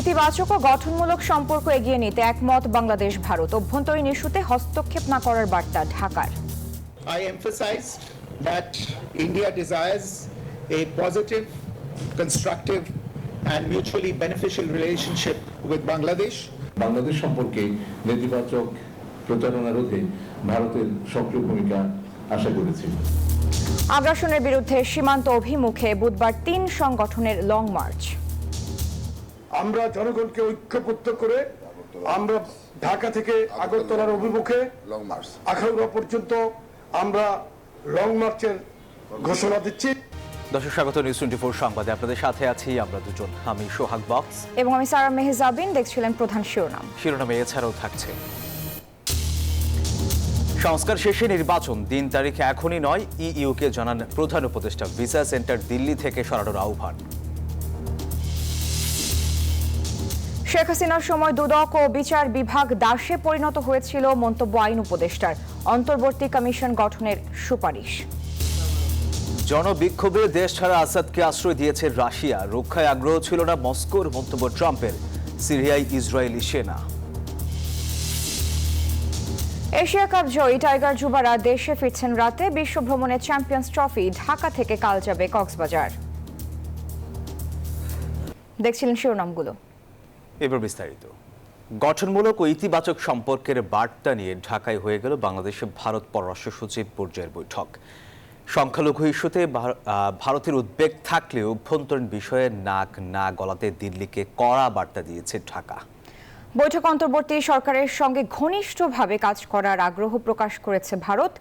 ইতিবাচক ও গঠনমূলক সম্পর্ক এগিয়ে নিতে একমত বাংলাদেশ ভারত। অভ্যন্তরীণ ইস্যুতে হস্তক্ষেপ না করার বার্তা ঢাকার। I emphasized that India desires a positive, constructive, and mutually beneficial relationship with Bangladesh. Bangladesh সম্পর্কে নেতিবাচক প্রচারণা রোধে ভারতের সক্রিয় ভূমিকা আশা করেছি। আগ্রাসনের বিরুদ্ধে সীমান্ত অভিমুখে বুধবার তিন সংগঠনের লং মার্চ। আমরা জনগণকে ঐক্যবদ্ধ করে আমরা ঢাকা থেকে আগরতলার অভিমুখে আখাউড়া পর্যন্ত আমরা লং মার্চের ঘোষণা দিচ্ছি। দর্শক স্বাগত নিউজ টোয়েন্টি ফোর সংবাদে। আপনাদের সাথে আছি আমরা দুজন আমি সোহাগ বক্স। এবং আমি সারা মেহজাবিন দেখছিলেন প্রধান শিরোনাম। শিরোনামে এছাড়াও থাকছে। সংস্কার শেষে নির্বাচন দিন তারিখ এখনই নয় ইইউকে জানান প্রধান উপদেষ্টা ভিসা সেন্টার দিল্লি থেকে সরানোর আহ্বান। শেখ হাসিনার সময় দুদক ও বিচার বিভাগ দাসে পরিণত হয়েছিল মন্তব্য আইন উপদেষ্টার। অন্তর্বর্তী কমিশন গঠনের সুপারিশ। জনবিক্ষোভে দেশ ছাড়া আসাদকে আশ্রয় দিয়েছে রাশিয়া। রক্ষায় আগ্রহ ছিল না মস্কোর মন্তব্য ট্রাম্পের। সিরিয়ায় ইসরায়েলি সেনা। এশিয়া কাপ জয়ী টাইগার যুবারা দেশে ফিরছেন রাতে। বিশ্ব ভ্রমণে চ্যাম্পিয়ন্স ট্রফি ঢাকা থেকে কাল যাবে কক্সবাজার। দেখছিলেন শিরোনামগুলো। এবার বিস্তারিত। গঠনমূলক ও ইতিবাচক সম্পর্কের বার্তা নিয়ে ঢাকায় হয়ে গেল বাংলাদেশে ভারত পররাষ্ট্র সচিব পর্যায়ের বৈঠক। সংখ্যালঘু ইস্যুতে ভারতের উদ্বেগ থাকলেও অভ্যন্তরীণ বিষয়ে নাক না গলাতে দিল্লিকে কড়া বার্তা দিয়েছে ঢাকা। বৈঠক অন্তর্বর্তী সরকারের সঙ্গে ঘনিষ্ঠভাবে কাজ করার আগ্রহ প্রকাশ করেছে ভারত।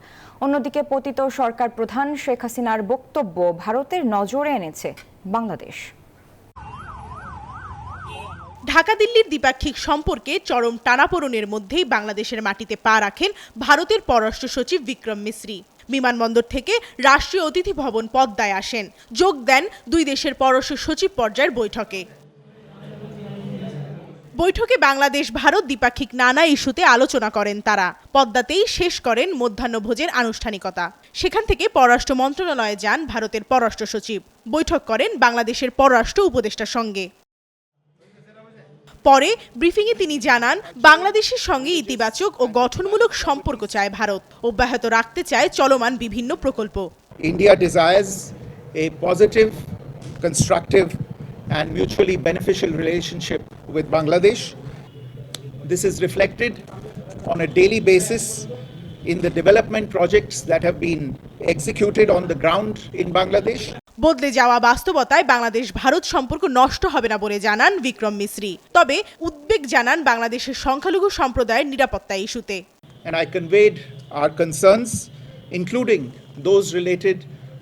অন্যদিকে পতিত সরকার প্রধান শেখ হাসিনার বক্তব্য ভারতের নজরে এনেছে বাংলাদেশ। ঢাকা দিল্লির দ্বিপাক্ষিক সম্পর্কে চরম টানাপোড়েনের মধ্যেই বাংলাদেশের মাটিতে পা রাখেন ভারতের পররাষ্ট্র সচিব বিক্রম মিশ্রি। বিমানবন্দর থেকে রাষ্ট্রীয় অতিথি ভবন পদ্মায় আসেন। যোগ দেন দুই দেশের পররাষ্ট্র সচিব পর্যায়ের বৈঠকে। বৈঠকে বাংলাদেশ, ভারত দ্বিপাক্ষিক নানা ইস্যুতে আলোচনা করেন তারা। পদ্মাতেই শেষ করেন মধ্যাহ্নভোজের আনুষ্ঠানিকতা। সেখান থেকে পররাষ্ট্র মন্ত্রণালয়ে যান ভারতের পররাষ্ট্র সচিব। বৈঠক করেন বাংলাদেশের পররাষ্ট্র উপদেষ্টার সঙ্গে। পরে ব্রিফিংয়ে তিনি জানান, বাংলাদেশের সঙ্গে ইতিবাচক ও গঠনমূলক সম্পর্ক চায় ভারত। অব্যাহত রাখতে চায় চলমান বিভিন্ন প্রকল্প। India desires a positive constructive and mutually beneficial relationship with Bangladesh this is reflected on a daily basis in the development projects that have been executed on the ground in Bangladesh বদলে যাওয়া বাস্তবতায় বাংলাদেশ ভারত সম্পর্ক নষ্ট হবে না বলে জানান বিক্রম মিশ্রি তবে উদ্বেগ জানান বাংলাদেশের সংখ্যালঘু সম্প্রদায়ের নিরাপত্তা ইস্যুতে। And I conveyed our concerns, including those related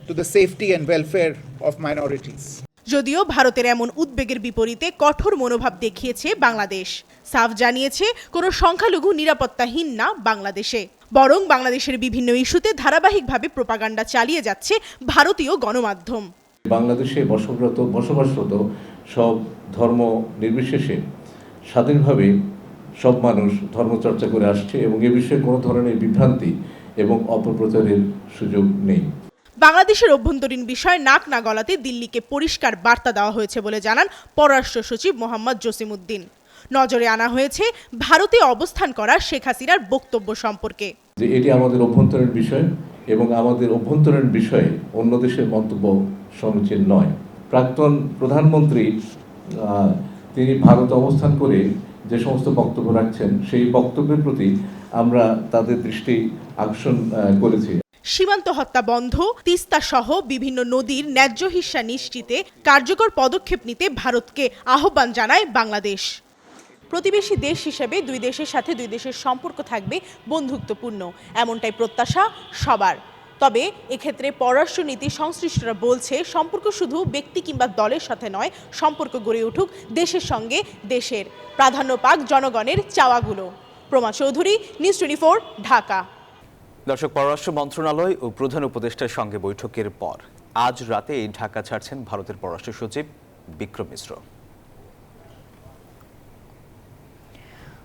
to the safety and welfare of minorities. যদিও ভারতের এমন উদ্বেগের বিপরীতে কঠোর মনোভাব দেখিয়েছে বাংলাদেশ। সাফ জানিয়েছে কোনো সংখ্যালঘু নিরাপত্তাহীন না বাংলাদেশে। বরং বাংলাদেশের বিভিন্ন ইস্যুতে ধারাবাহিকভাবে প্রপাগান্ডা চালিয়ে যাচ্ছে ভারতীয় গণমাধ্যম। বাংলাদেশে বসবাসরত বসবাসরত সব ধর্ম নির্বিশেষে স্বাধীনভাবে সব মানুষ ধর্মচর্চা করে আসছে এবং এ বিষয়ে কোনো ধরনের বিভ্রান্তি এবং অপপ্রচারের সুযোগ নেই। বাংলাদেশের অভ্যন্তরীণ বিষয় নাক না গলাতে দিল্লিকে পরিষ্কার বার্তা দেওয়া হয়েছে বলে জানান পররাষ্ট্র সচিব মোহাম্মদ জসিমউদ্দিন। নজরে আনা হয়েছে ভারতে অবস্থান করা শেখ হাসিনার বক্তব্য সম্পর্কে। যে এটি আমাদের অভ্যন্তরীণ বিষয় এবং আমাদের অভ্যন্তরীণ বিষয়ে অন্য দেশের মন্তব্য সমীচীন নয়। প্রাক্তন প্রধানমন্ত্রী তিনি ভারত অবস্থান করে যে সমস্ত বক্তব্য রাখছেন সেই বক্তব্যের প্রতি আমরা তাদের দৃষ্টি আকর্ষণ করেছি। সীমান্ত হত্যা বন্ধ তিস্তা সহ বিভিন্ন নদীর ন্যায্য হিস্সা নিশ্চিতে কার্যকর পদক্ষেপ নিতে ভারতকে আহ্বান জানায় বাংলাদেশ। প্রতিবেশী দেশ হিসেবে দুই দেশের সাথে দুই দেশের সম্পর্ক থাকবে বন্ধুত্বপূর্ণ। এমনটাই প্রত্যাশা সবার। তবে এক্ষেত্রে পররাষ্ট্রনীতি সংশ্লিষ্টরা বলছে, সম্পর্ক শুধু ব্যক্তি কিংবা দলের সাথে নয়, সম্পর্ক গড়ে উঠুক দেশের সঙ্গে দেশের। প্রাধান্য পাক জনগণের চাওয়াগুলো। Proma Chowdhury, news twenty Dhaka. দর্শক, পররাষ্ট্র মন্ত্রণালয় ও প্রধান উপদেষ্টার সঙ্গে বৈঠকের পর আজ রাতে ঢাকা ছাড়ছেন ভারতের পররাষ্ট্র সচিব বিক্রম মিশ্র।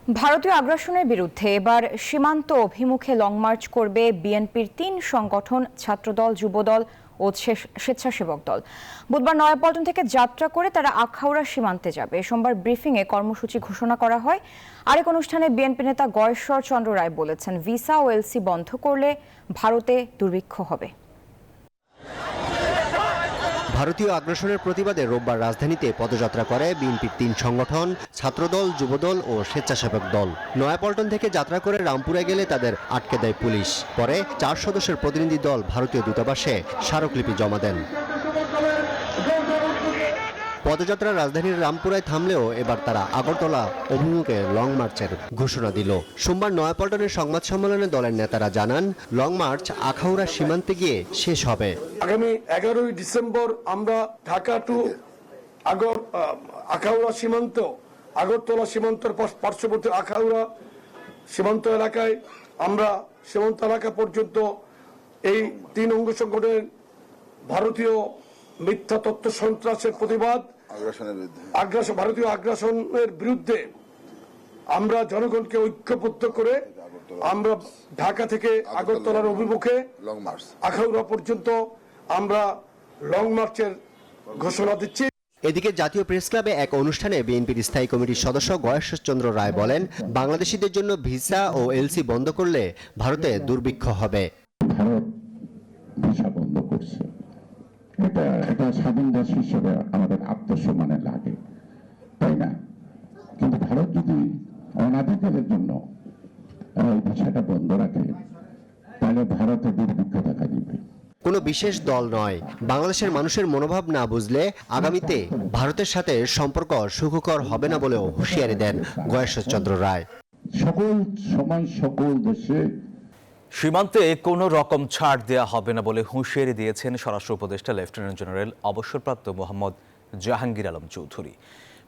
ভারতীয় আগ্রাসনের বিরুদ্ধে এবার সীমান্ত অভিমুখে লং মার্চ করবে বিএনপির তিন সংগঠন, ছাত্রদল, যুবদল ও স্বেচ্ছাসেবক দল। বুধবার নয়াপল্টন থেকে যাত্রা করে তারা আখাউড়া সীমান্তে যাবে। সোমবার ব্রিফিংয়ে কর্মসূচি ঘোষণা করা হয়। আরেক অনুষ্ঠানে বিএনপি নেতা গয়েশ্বর চন্দ্র রায় বলেছেন, ভিসা ও এলসি বন্ধ করলে ভারতে দুর্ভিক্ষ হবে। ভারতীয় আগ্রাসনের প্রতিবাদে রোববার রাজধানীতে পদযাত্রা করে বিএনপির তিন সংগঠন, ছাত্রদল, যুবদল ও স্বেচ্ছাসেবক দল। নয়াপল্টন থেকে যাত্রা করে রামপুরে গেলে তাদের আটকে দেয় পুলিশ। পরে চার সদস্যের প্রতিনিধি দল ভারতীয় দূতাবাসে স্মারকলিপি জমা দেন। পদযাত্রা রাজধানীর রামপুরায় থামলেও এবার তারা আগরতলা অভিমুখে লং মার্চের ঘোষণা দিল। সোমবার নয়াপল্টনের সংবাদ সম্মেলনে দলের নেতারা জানান, লং মার্চ আখাউড়া সীমান্তে গিয়ে শেষ হবে। আগামী এগারোই ডিসেম্বর আমরা ঢাকা টু আগর আখাউড়া সীমান্ত, আগরতলা সীমান্তের পার্শ্ববর্তী আখাউড়া সীমান্ত এলাকায় আমরা সীমান্ত এলাকা পর্যন্ত এই তিন অঙ্গ সংগঠনের ভারতীয় মিথ্যা তত্ত্ব সন্ত্রাসের প্রতিবাদ আগ্রাসনের আগ্রাসন ভারতীয় আগ্রাসনের বিরুদ্ধে আমরা জনগণকে ঐক্যবদ্ধ করে আমরা ঢাকা থেকে আগরতলার অভিমুখে লং আখাউড়া পর্যন্ত আমরা লং মার্চের ঘোষণা দিচ্ছি। এদিকে জাতীয় প্রেস ক্লাবে এক অনুষ্ঠানে বিএনপির স্থায়ী কমিটির সদস্য গয়েশ্বরচন্দ্র রায় বলেন বাংলাদেশিদের জন্য ভিসা ও এলসি বন্ধ করলে ভারতে দুর্ভিক্ষ হবে। ভারত এটা এটা স্বাধীন দেশ হিসেবে আমাদের আত্মসম্মানে লাগে তাই না? কিন্তু ভারত যদি অনাধিকারের জন্য এই ভিসাটা বন্ধ রাখে তাহলে ভারতে দুর্ভিক্ষ দেখা দিবে। কোনো বিশেষ দল নয়। বাংলাদেশের মানুষের মনোভাব না বুঝলে আগামীতে ভারতের সাথে সম্পর্ক সুখকর হবে না বলেও হুঁশিয়ারি দেন গয়েশ্বরচন্দ্র রায়। সকল সময় সকল দেশে সীমান্তে কোনো রকম ছাড় দেওয়া হবে না বলে হুঁশিয়ারি দিয়েছেন স্বরাষ্ট্র উপদেষ্টা লেফটেন্যান্ট জেনারেল অবসরপ্রাপ্ত মোহাম্মদ জাহাঙ্গীর আলম চৌধুরী।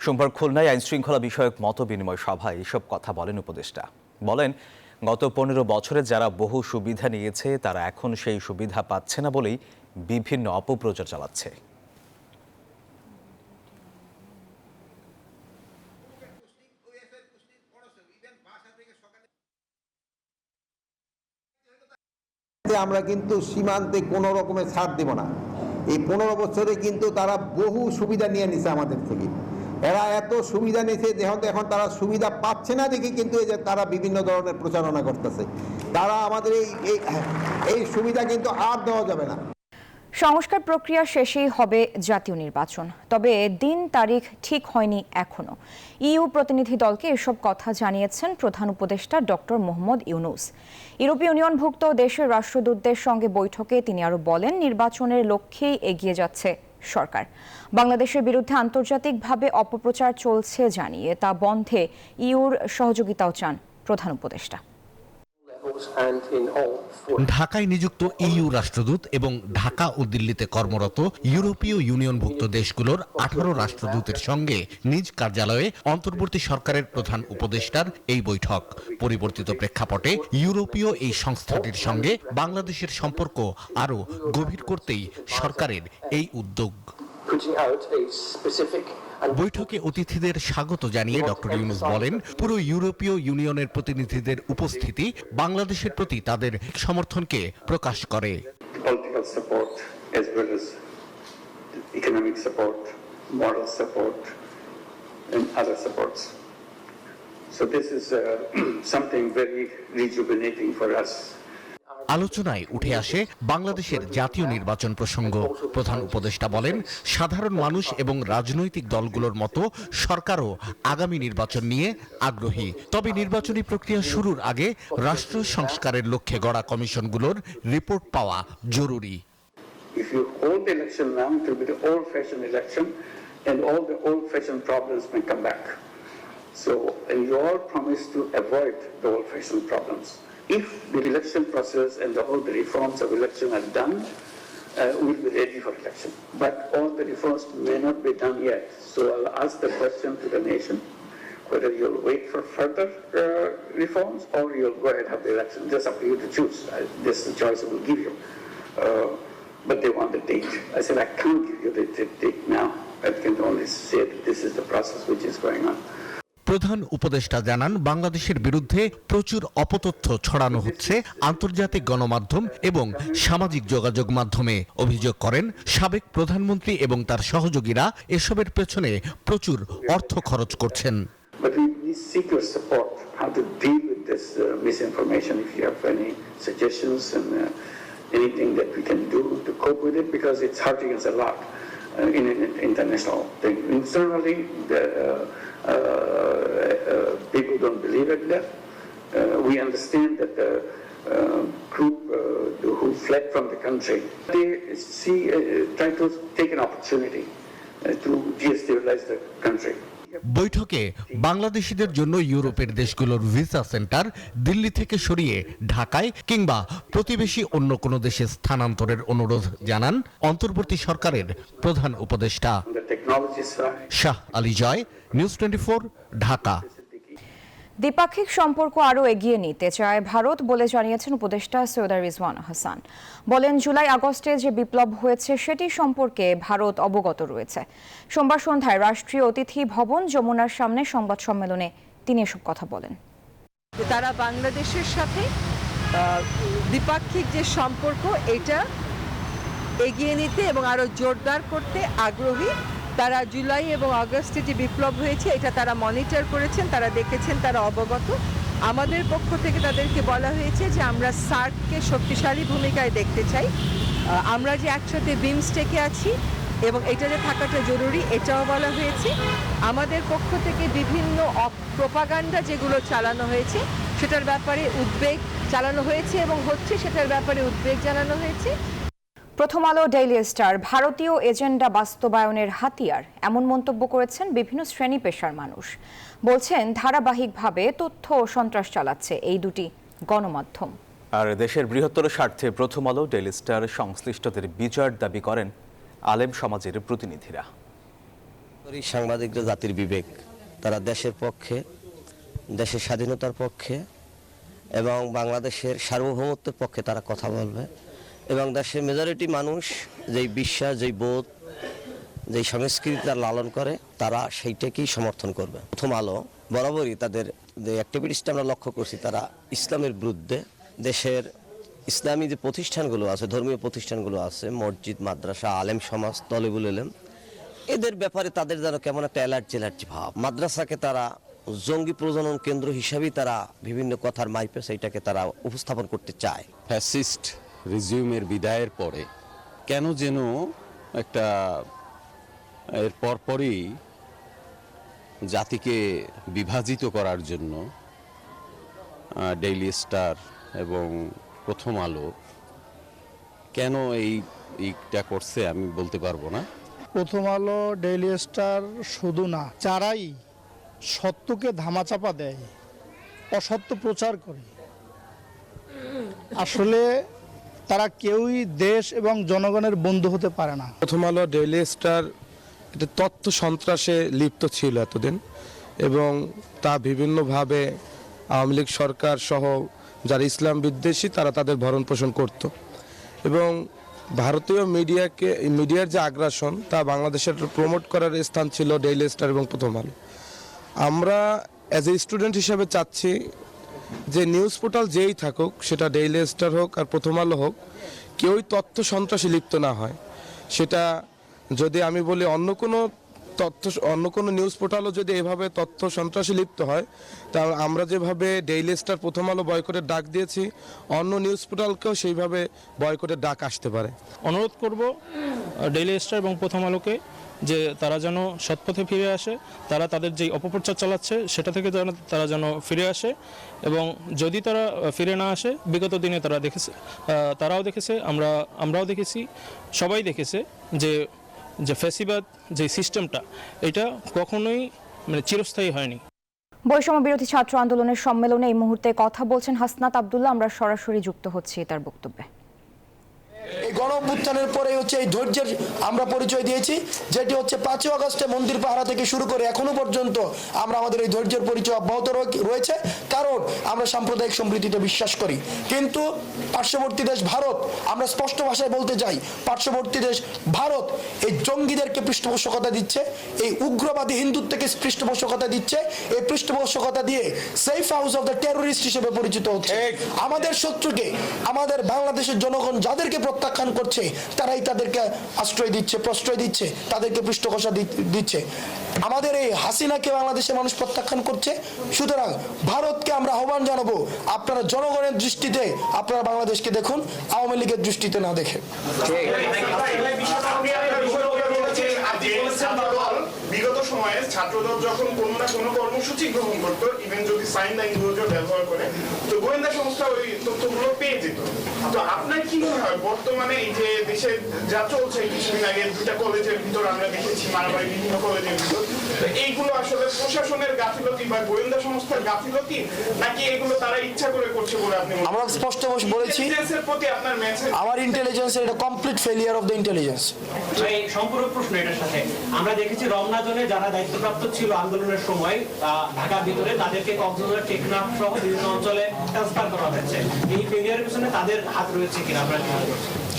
সোমবার খুলনায় আইন শৃঙ্খলা বিষয়ক মত বিনিময় সভায় এসব কথা বলেন উপদেষ্টা। বলেন, গত পনেরো বছরে যারা বহু সুবিধা নিয়েছে, তারা এখন সেই সুবিধা পাচ্ছে না বলেই বিভিন্ন অপপ্রচার চালাচ্ছে। আমরা কিন্তু সীমান্তে কোনো রকমের ছাড় দেব না। এই পনেরো বছরে কিন্তু তারা বহু সুবিধা নিয়ে নিছে আমাদের থেকে। এরা এত সুবিধা নিয়েছে যেহেতু এখন তারা সুবিধা পাচ্ছে না দেখে কিন্তু এই যে তারা বিভিন্ন ধরনের প্রচারণা করতেছে। তারা আমাদের এই এই- সুবিধা কিন্তু আর দেওয়া যাবে না। সংস্কার প্রক্রিয়া শেষেই হবে জাতীয় নির্বাচন। তবে দিন তারিখ ঠিক হয়নি এখনও। ইউ প্রতিনিধি দলকে এসব কথা জানিয়েছেন প্রধান উপদেষ্টা ডক্টর মোহাম্মদ ইউনুস। ইউরোপীয় ইউনিয়নভুক্ত দেশের রাষ্ট্রদূতদের সঙ্গে বৈঠকে তিনি আরও বলেন, নির্বাচনের লক্ষ্যেই এগিয়ে যাচ্ছে সরকার। বাংলাদেশের বিরুদ্ধে আন্তর্জাতিকভাবে অপপ্রচার চলছে জানিয়ে তা বন্ধে ইউর সহযোগিতাও চান প্রধান উপদেষ্টা। ঢাকায় নিযুক্ত ইইউ রাষ্ট্রদূত এবং ঢাকা ও দিল্লিতে কর্মরত ইউরোপীয় ইউনিয়নভুক্ত দেশগুলোর আঠারো রাষ্ট্রদূতের সঙ্গে নিজ কার্যালয়ে অন্তর্বর্তী সরকারের প্রধান উপদেষ্টার এই বৈঠক। পরিবর্তিত প্রেক্ষাপটে ইউরোপীয় এই সংস্থাটির সঙ্গে বাংলাদেশের সম্পর্ক আরও গভীর করতেই সরকারের এই উদ্যোগ। বৈঠকে অতিথিদের স্বাগত জানিয়ে ডক্টর ইউনুস বলেন পুরো ইউরোপীয় ইউনিয়নের প্রতিনিধিদের উপস্থিতি বাংলাদেশের প্রতি তাদের সমর্থনকে প্রকাশ করে economic support, moral support, and other supports. So this is uh, something very rejuvenating for us. আলোচনায় উঠে আসে বাংলাদেশের জাতীয় নির্বাচন প্রসঙ্গ প্রধান উপদেষ্টা বলেন সাধারণ মানুষ এবং রাজনৈতিক দলগুলোর মতো সরকারও আগামী নির্বাচন নিয়ে আগ্রহী তবে নির্বাচনী প্রক্রিয়া শুরুর আগে রাষ্ট্র সংস্কারের লক্ষ্যে গড়া কমিশনগুলোর রিপোর্ট পাওয়া জরুরি And all the old fashioned problems may come back. So, and. If the election process and all the reforms of election are done, uh, we'll be ready for election. But all the reforms may not be done yet. So I'll ask the question to the nation, whether you'll wait for further uh, reforms or you'll go ahead and have the election. Just up to you to choose. Uh, this is the choice I will give you. Uh, but they want the date. I said, I can't give you the the date now. I can only say that this is the process which is going on. প্রধান উপদেষ্টা জানান, বাংলাদেশের বিরুদ্ধে প্রচুর অপতথ্য ছড়ানো হচ্ছে আন্তর্জাতিক গণমাধ্যম এবং সামাজিক যোগাযোগ মাধ্যমে অভিযোগ করেন সাবেক প্রধানমন্ত্রী এবং তার সহযোগীরা এসবের পেছনে প্রচুর অর্থ খরচ করছেন. Uh, in an international thing. Internally, the, uh, uh, people don't believe it we understand that the group who fled from the country, they see, try to take an opportunity to destabilize the country. বৈঠকে বাংলাদেশিদের জন্য ইউরোপের দেশগুলোর visa centre Delhi থেকে সরিয়ে ঢাকায় কিংবা প্রতিবেশী অন্য কোনো দেশে স্থানান্তরের অনুরোধ জানান অন্তর্বর্তী সরকারের প্রধান উপদেষ্টা। Shah Ali Joy news twenty Dhaka. দ্বিপাক্ষিক সম্পর্ক আরও এগিয়ে নিতে চায় ভারত বলে জানিয়েছেন উপদেষ্টা সৈয়দা রিজওয়ান হাসান। বলেন, জুলাই আগস্টে যে বিপ্লব হয়েছে, সেটি সম্পর্কে ভারত অবগত রয়েছে। সোমবার সন্ধ্যায় রাষ্ট্রীয় অতিথি ভবন যমুনার সামনে সংবাদ সম্মেলনে তিনি এসব কথা বলেন। তারা বাংলাদেশের সাথে দ্বিপাক্ষিক যে সম্পর্ক, এটা এগিয়ে নিতে এবং আরও জোরদার করতে আগ্রহী তারা জুলাই এবং আগস্টে যে বিপ্লব হয়েছে, এটা তারা মনিটর করেছেন, তারা দেখেছেন, তারা অবগত। আমাদের পক্ষ থেকে তাদেরকে বলা হয়েছে যে আমরা সার্ককে শক্তিশালী ভূমিকায় দেখতে চাই। আমরা যে একসাথে বিমস্টেকে আছি এবং এটা যে থাকাটা জরুরি, এটাও বলা হয়েছে। আমাদের পক্ষ থেকে বিভিন্ন প্রপাগান্ডা যেগুলো চালানো হয়েছে, সেটার ব্যাপারে উদ্বেগ চালানো হয়েছে এবং হচ্ছে সেটার ব্যাপারে উদ্বেগ জানানো হয়েছে। প্রথম আলো ডেইলি স্টার ভারতীয় এজেন্ডা বাস্তবায়নের হাতিয়ার এমন মন্তব্য করেছেন বিভিন্ন শ্রেণি পেশার মানুষ। বলছেন ধারাবাহিকভাবে তথ্য ও সন্ত্রাস চালাচ্ছে এই দুটি গণমাধ্যম। আর দেশের বৃহত্তর স্বার্থে প্রথম আলো ডেইলি স্টার সংশ্লিষ্টদের বিচার দাবি করেন আলেম সমাজের প্রতিনিধিরা। সাংবাদিকরা জাতির বিবেক তারা দেশের পক্ষে দেশের স্বাধীনতার পক্ষে এবং বাংলাদেশের সার্বভৌমত্বের পক্ষে তারা কথা বলবে। এবং দেশের মেজরিটি মানুষ যেই বিশ্বাস, যেই বোধ, যেই সংস্কৃতি তারা লালন করে, তারা সেইটাকেই সমর্থন করবে। প্রথম আলো বরাবরই তাদের যে অ্যাক্টিভিটিসটা আমরা লক্ষ্য করছি, তারা ইসলামের বিরুদ্ধে দেশের ইসলামী যে প্রতিষ্ঠানগুলো আছে, ধর্মীয় প্রতিষ্ঠানগুলো আছে, মসজিদ, মাদ্রাসা, আলেম সমাজ, তলেবুল এলেম এদের ব্যাপারে তাদের যেন কেমন একটা অ্যালার্জি অ্যালার্জি ভাব। মাদ্রাসাকে তারা জঙ্গি প্রজনন কেন্দ্র হিসাবেই তারা বিভিন্ন কথার মাইপে সেইটাকে তারা উপস্থাপন করতে চায়। ফ্যাসিস্ট রিজিউমের বিদায়ের পরে, কেন যেন একটা, এর পরপরই জাতিকে বিভাজিত করার জন্য ডেইলি স্টার এবং প্রথম আলো, কেন এই এইটা করছে আমি বলতে পারব না। প্রথম আলো ডেইলি স্টার শুধু না, যারাই সত্যকে ধামাচাপা দেয়, অসত্য প্রচার করে। আসলে তারা কেউই দেশ এবং জনগণের বন্ধু হতে পারে না। প্রথম আলো ডেইলি স্টার এটা তথ্য সন্ত্রাসে লিপ্ত ছিল এতদিন এবং তা বিভিন্নভাবে আওয়ামী লীগ সরকার সহ যারা ইসলাম বিদ্বেষী, তারা তাদের ভরণ পোষণ করত। এবং ভারতীয় মিডিয়াকে, মিডিয়ার যে আগ্রাসন, তা বাংলাদেশের প্রমোট করার স্থান ছিল ডেইলি স্টার এবং প্রথম আলো। আমরা অ্যাজ এ স্টুডেন্ট হিসেবে চাচ্ছি যে নিউজ পোর্টাল যেই থাকুক, সেটা ডেইলি স্টার হোক আর প্রথম আলো হোক, কেউই তথ্য সন্ত্রাসী লিপ্ত না হয়। সেটা যদি আমি বলি অন্য কোনো তথ্য, অন্য কোনো নিউজ পোর্টালও যদি এভাবে তথ্য সন্ত্রাসী লিপ্ত হয় তা আমরা যেভাবে ডেইলি স্টার প্রথম আলো বয়কটের ডাক দিয়েছি, অন্য নিউজ পোর্টালকেও সেইভাবে বয়কটের ডাক আসতে পারে। অনুরোধ করব, ডেইলি স্টার এবং প্রথম আলোকে যে তারা যেন সৎপথে ফিরে আসে, তারা তাদের যে অপপ্রচার চালাচ্ছে, সেটা থেকে যেন তারা যেন ফিরে আসে এবং যদি তারা ফিরে না আসে, বিগত দিনে তারা দেখেছে তারাও দেখেছে, আমরা, আমরাও দেখেছি, সবাই দেখেছে যে যে ফেসিবাদ যে সিস্টেমটা, এটা কখনোই মানে চিরস্থায়ী হয়নি। বৈষম্য বিরোধী ছাত্র আন্দোলনের সম্মেলনে এই মুহূর্তে কথা বলছেন হাসনাত আবদুল্লাহ, আমরা সরাসরি যুক্ত হচ্ছি তার বক্তব্যে। এই গণ অভ্যুত্থানের পরে হচ্ছে এই ধৈর্যের আমরা পরিচয় দিয়েছি যেটি হচ্ছে পাঁচই আগস্টে মন্দির পাহারা থেকে শুরু করে এখনও পর্যন্ত আমরা আমাদের এই ধৈর্যের পরিচয় অব্যাহত রয়েছে। কারণ আমরা সাম্প্রদায়িক সম্প্রীতিতে বিশ্বাস করি। কিন্তু পার্শ্ববর্তী দেশ ভারত আমরা স্পষ্ট ভাষায় বলতে চাই পার্শ্ববর্তী দেশ ভারত এই জঙ্গিদেরকে পৃষ্ঠপোষকতা দিচ্ছে এই উগ্রবাদী হিন্দুত্বকে পৃষ্ঠপোষকতা দিচ্ছে এই পৃষ্ঠপোষকতা দিয়ে safe house of the terrorist হিসেবে পরিচিত হচ্ছে। আমাদের শত্রুকে আমাদের বাংলাদেশের জনগণ যাদেরকে প্রত্যাখ্যান করছে, তারাই তাদেরকে আশ্রয় দিচ্ছে, প্রশ্রয় দিচ্ছে, তাদেরকে পৃষ্ঠপোষা দি- দিচ্ছে। আমাদের এই হাসিনাকে বাংলাদেশের মানুষ প্রত্যাখ্যান করছে, সুতরাং ভারতকে আমরা আহ্বান জানাব, আপনারা জনগণের দৃষ্টিতে আপনারা বাংলাদেশকে দেখুন, আওয়ামী লীগের দৃষ্টিতে না দেখে। বিগত সময়ে ছাত্রদল যখন কোনো না কোনো কর্মসূচি গ্রহণ করত ইভেন সাইন ব্যবহার করে তো গোয়েন্দা সংস্থা ওই তথ্যগুলো পেয়ে যেত। তো আপনার কি মনে হয় বর্তমানে এই যে দেশে যা চলছে কিছুদিন আগে দুটা কলেজের ভিতর আমরা দেখেছি মারামারি বিভিন্ন কলেজের ভিতর তো এইগুলো আসলে প্রশাসনের গাফিলতি বা গোয়েন্দা সংস্থার গাফিলতি নাকি এগুলো তারা ইচ্ছা করে করছে বলে আপনি আমরা স্পষ্ট বলেছি প্রতি আপনার মেসেজ আমার ইন্টেলিজেন্সের এটা complete failure of the intelligence এই সম্পূরক প্রশ্ন এটার সাথে। আমরা দেখেছি রমনা জোনে যারা দায়িত্বপ্রাপ্ত ছিল আন্দোলনের সময় আহ, ঢাকার ভিতরে তাদেরকে কক্সবাজার টেকনাফ সহ বিভিন্ন অঞ্চলে ট্রান্সফার করা হয়েছে। এই পিছনে তাদের হাত রয়েছে কিনা?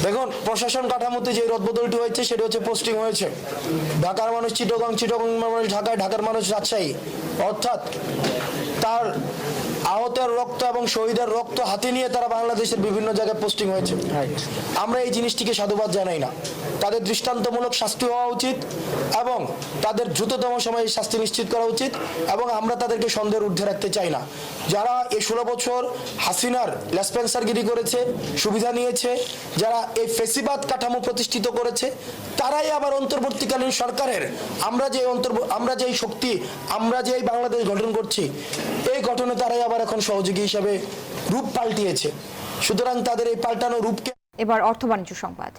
দেখুন, প্রশাসন কাঠামোতে যে রদবদলটি হয়েছে, সেটা হচ্ছে পোস্টিং হয়েছে। ঢাকার মানুষ চিটগাং চিটগাং মানুষ ঢাকায়, ঢাকার মানুষ রাজশাহী। অর্থাৎ তার আহতের রক্ত এবং শহীদের রক্ত হাতে নিয়ে তারা বাংলাদেশের বিভিন্ন জায়গায় পোস্টিং হয়েছে। আমরা এই জিনিসটিকে সাধুবাদ জানাই না। তাদের দৃষ্টান্তমূলক শাস্তি হওয়া উচিত এবং তাদের দ্রুততম সময়ে শাস্তি নিশ্চিত করা উচিত এবং আমরা তাদেরকে সন্দেহের ঊর্ধ্বে রাখতে চাই না। যারা এই ষোলো বছর হাসিনার লেসপেন্সারগিরি করেছে সুবিধা নিয়েছে যারা এই ফেসিবাদ কাঠামো প্রতিষ্ঠিত করেছে তারাই আবার অন্তর্বর্তীকালীন সরকারের। আমরা যে অন্তর আমরা যে এই শক্তি আমরা যে এই বাংলাদেশ গঠন করছি এই গঠনে তারাই আবার এখন সহযোগী হিসাবে রূপ পাল্টিয়েছে। সুতরাং তাদের এই পাল্টানো রূপকে এবার অর্থ বাণিজ্য সংবাদ।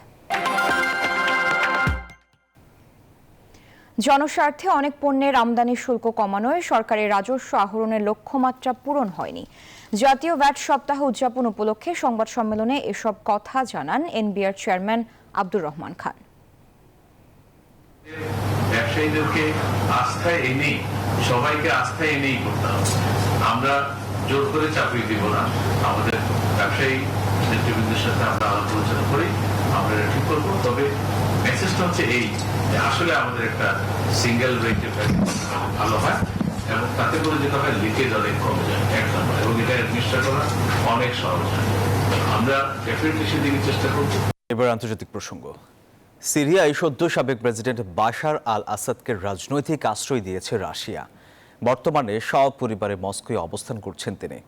জনস্বার্থে অনেক পণ্যের আমদানি শুল্ক কমানোয় সরকারের রাজস্ব আহরণের লক্ষ্যমাত্রা পূরণ হয়নি। জাতীয় ভ্যাট সপ্তাহ উদযাপন উপলক্ষে সংবাদ সম্মেলনে এসব কথা জানান এনবিআর চেয়ারম্যান আব্দুর রহমান খান। ব্যবসায়ীদেরকে আস্থায় এনেই সবাইকে আস্থায় এনেই করতে হবে। আমরা জোর করে চাকরি দিব না। আমাদের ব্যবসায়ী নেতৃবৃন্দের সাথে আমরা আলোচনা করি, আমরা এটা ঠিক করব। তবে মেসেজটা হচ্ছে এই যে আসলে আমাদের একটা সিঙ্গেল রেটে ভালো হয় এবং তাতে করে যেটা হয় লিকেজ অনেক কমে যায়। এক নম্বর। এবং এটা অ্যাডমিনিস্ট্রেট করা অনেক সহজ হয়। আমরা ডেফিনেটলি সেদিকে চেষ্টা করব। এবার আন্তর্জাতিক প্রসঙ্গ। সিরিয়ায় সদ্য সাবেক প্রেসিডেন্ট বাশার আল আসাদকে রাজনৈতিক আশ্রয় দিয়েছে রাশিয়া। বর্তমানে সপরিবারে মস্কোয় অবস্থান করছেন তিনি।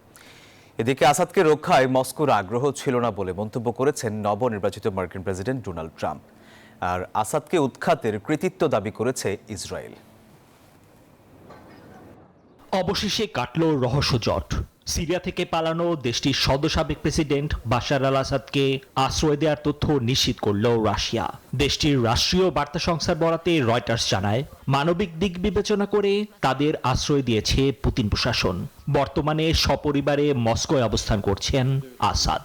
এদিকে আসাদকে রক্ষায় মস্কোর আগ্রহ ছিল না বলে মন্তব্য করেছেন নবনির্বাচিত মার্কিন প্রেসিডেন্ট ডোনাল্ড ট্রাম্প। আর আসাদকে উৎখাতের কৃতিত্ব দাবি করেছে ইসরায়েল। অবশেষে কাটল রহস্য জট। সিরিয়া থেকে পালানো দেশটির সদ্য সাবেক প্রেসিডেন্ট বাশার আল আসাদকে আশ্রয় দেওয়ার তথ্য নিশ্চিত করল রাশিয়া। দেশটির রাষ্ট্রীয় বার্তা সংস্থার বরাতে রয়টার্স জানায়, মানবিক দিক বিবেচনা করে তাদের আশ্রয় দিয়েছে পুতিন প্রশাসন। বর্তমানে সপরিবারে মস্কোয় অবস্থান করছেন আসাদ।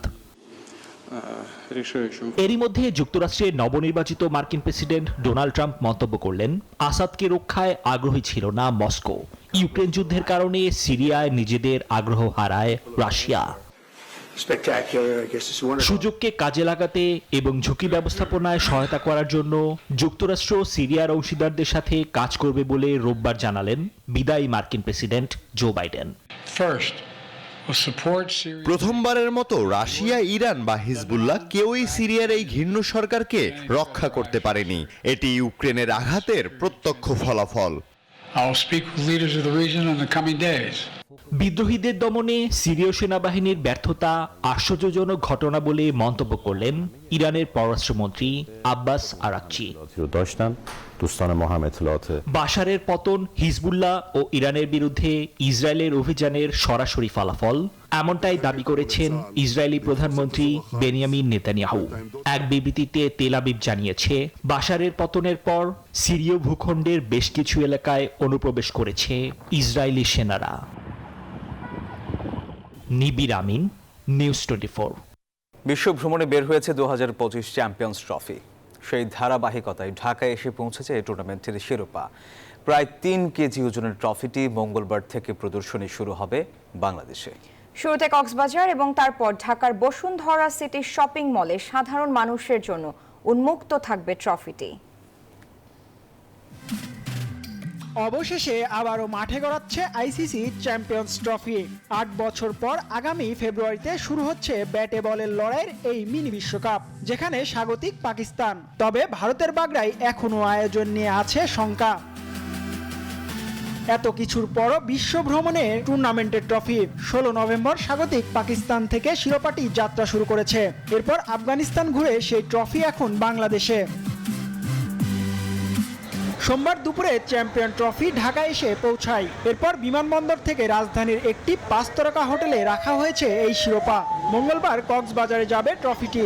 এরই মধ্যে যুক্তরাষ্ট্রের নবনির্বাচিত মার্কিন প্রেসিডেন্ট ডোনাল্ড ট্রাম্প মন্তব্য করলেন আসাদকে রক্ষায় আগ্রহী ছিল না মস্কো। ইউক্রেন যুদ্ধের কারণে সিরিয়ায় নিজেদের আগ্রহ হারায় রাশিয়া। সুযোগকে কাজে লাগাতে এবং ঝুঁকি ব্যবস্থাপনায় সহায়তা করার জন্য যুক্তরাষ্ট্র সিরিয়ার অংশীদারদের সাথে কাজ করবে বলে রোববার জানালেন বিদায়ী মার্কিন প্রেসিডেন্ট জো বাইডেন। প্রথমবারের মতো রাশিয়া ইরান বা হিজবুল্লাহ কেউই সিরিয়ার এই ঘৃণ্য সরকারকে রক্ষা করতে পারেনি। এটি ইউক্রেনের আঘাতের প্রত্যক্ষ ফলাফল। বিদ্রোহীদের দমনে সিরীয় সেনাবাহিনীর ব্যর্থতা আশ্চর্যজনক ঘটনা বলে মন্তব্য করলেন ইরানের পররাষ্ট্রমন্ত্রী আব্বাস আরাকচি। বাশারের পতন হিজবুল্লাহ ও ইরানের বিরুদ্ধে ইসরায়েলের অভিযানের সরাসরি ফলাফল এমনটাই দাবি করেছেন ইসরায়েলি প্রধানমন্ত্রী বেনিয়ামিন নেতানিয়াহু। এক বিবৃতিতে তেল আবিব জানিয়েছে বাশারের পতনের পর সিরীয় ভূখণ্ডের বেশ কিছু এলাকায় অনুপ্রবেশ করেছে ইসরায়েলি সেনারা। নিবির আমিন নিউজ টোয়েন্টি বিশ্ব ভ্রমণে বের হয়েছে দু হাজার পঁচিশ চ্যাম্পিয়ন্স ট্রফি। সেই ধারাবাহিকতায় ঢাকায় এসে পৌঁছেছে এই টুর্নামেন্টের শিরোপা। প্রায় তিন কেজি ওজনের ট্রফিটি মঙ্গলবার থেকে প্রদর্শনী শুরু হবে বাংলাদেশে। শুরুতে কক্সবাজার এবং তারপর ঢাকার বসুন্ধরা সিটি শপিং মলে সাধারণ মানুষের জন্য উন্মুক্ত থাকবে ট্রফিটি অবশেষে আবারও মাঠে গড়াচ্ছে আইসিসি চ্যাম্পিয়ন্স ট্রফি। আট বছর পর আগামী ফেব্রুয়ারিতে শুরু হচ্ছে ব্যাটে বলের লড়াইয়ের এই মিনি বিশ্বকাপ, যেখানে স্বাগতিক পাকিস্তান। তবে ভারতের বাগড়ায় এখনও আয়োজন নিয়ে আছে শঙ্কা। এত কিছুর পরও বিশ্ব ভ্রমণে টুর্নামেন্টের ট্রফি। ষোলো নভেম্বর স্বাগতিক পাকিস্তান থেকে শিরোপাটি যাত্রা শুরু করেছে। এরপর আফগানিস্তান ঘুরে সেই ট্রফি এখন বাংলাদেশে। সোমবার দুপুরে চ্যাম্পিয়ন ট্রফি ঢাকায় এসে পৌঁছায়। এরপর বিমানবন্দর থেকে রাজধানীর একটি পাঁচতরকা হোটেলে রাখা হয়েছে এই শিরোপা। মঙ্গলবার কক্সবাজারে যাবে ট্রফিটি।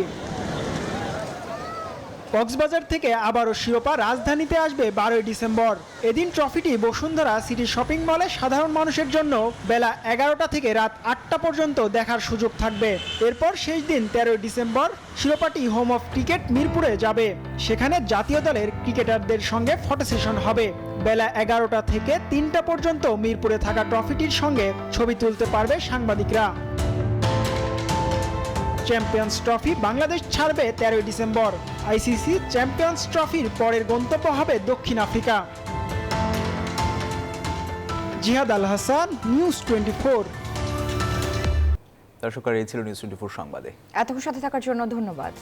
কক্সবাজার থেকে আবারও শিরোপা রাজধানীতে আসবে বারোই ডিসেম্বর। এদিন ট্রফিটি বসুন্ধরা সিটি শপিং মলে সাধারণ মানুষের জন্য বেলা এগারোটা থেকে রাত আটটা পর্যন্ত দেখার সুযোগ থাকবে। এরপর শেষ দিন তেরোই ডিসেম্বর শিরোপাটি হোম অফ ক্রিকেট মিরপুরে যাবে। সেখানে জাতীয় দলের ক্রিকেটারদের সঙ্গে ফটো সেশন হবে। বেলা এগারোটা থেকে তিনটা পর্যন্ত মিরপুরে থাকা ট্রফিটির সঙ্গে ছবি তুলতে পারবে সাংবাদিকরা। চ্যাম্পিয়ন্স ট্রফি বাংলাদেশ ছাড়বে তেরোই ডিসেম্বর। আইসিসি চ্যাম্পিয়ন্স ট্রফির পরের গন্তব্য হবে দক্ষিণ Africa. Jihad Al Hasan news twenty four দর্শক আর এই ছিল নিউজ টোয়েন্টি ফোর সংবাদে। এতক্ষণ সাথে থাকার জন্য ধন্যবাদ।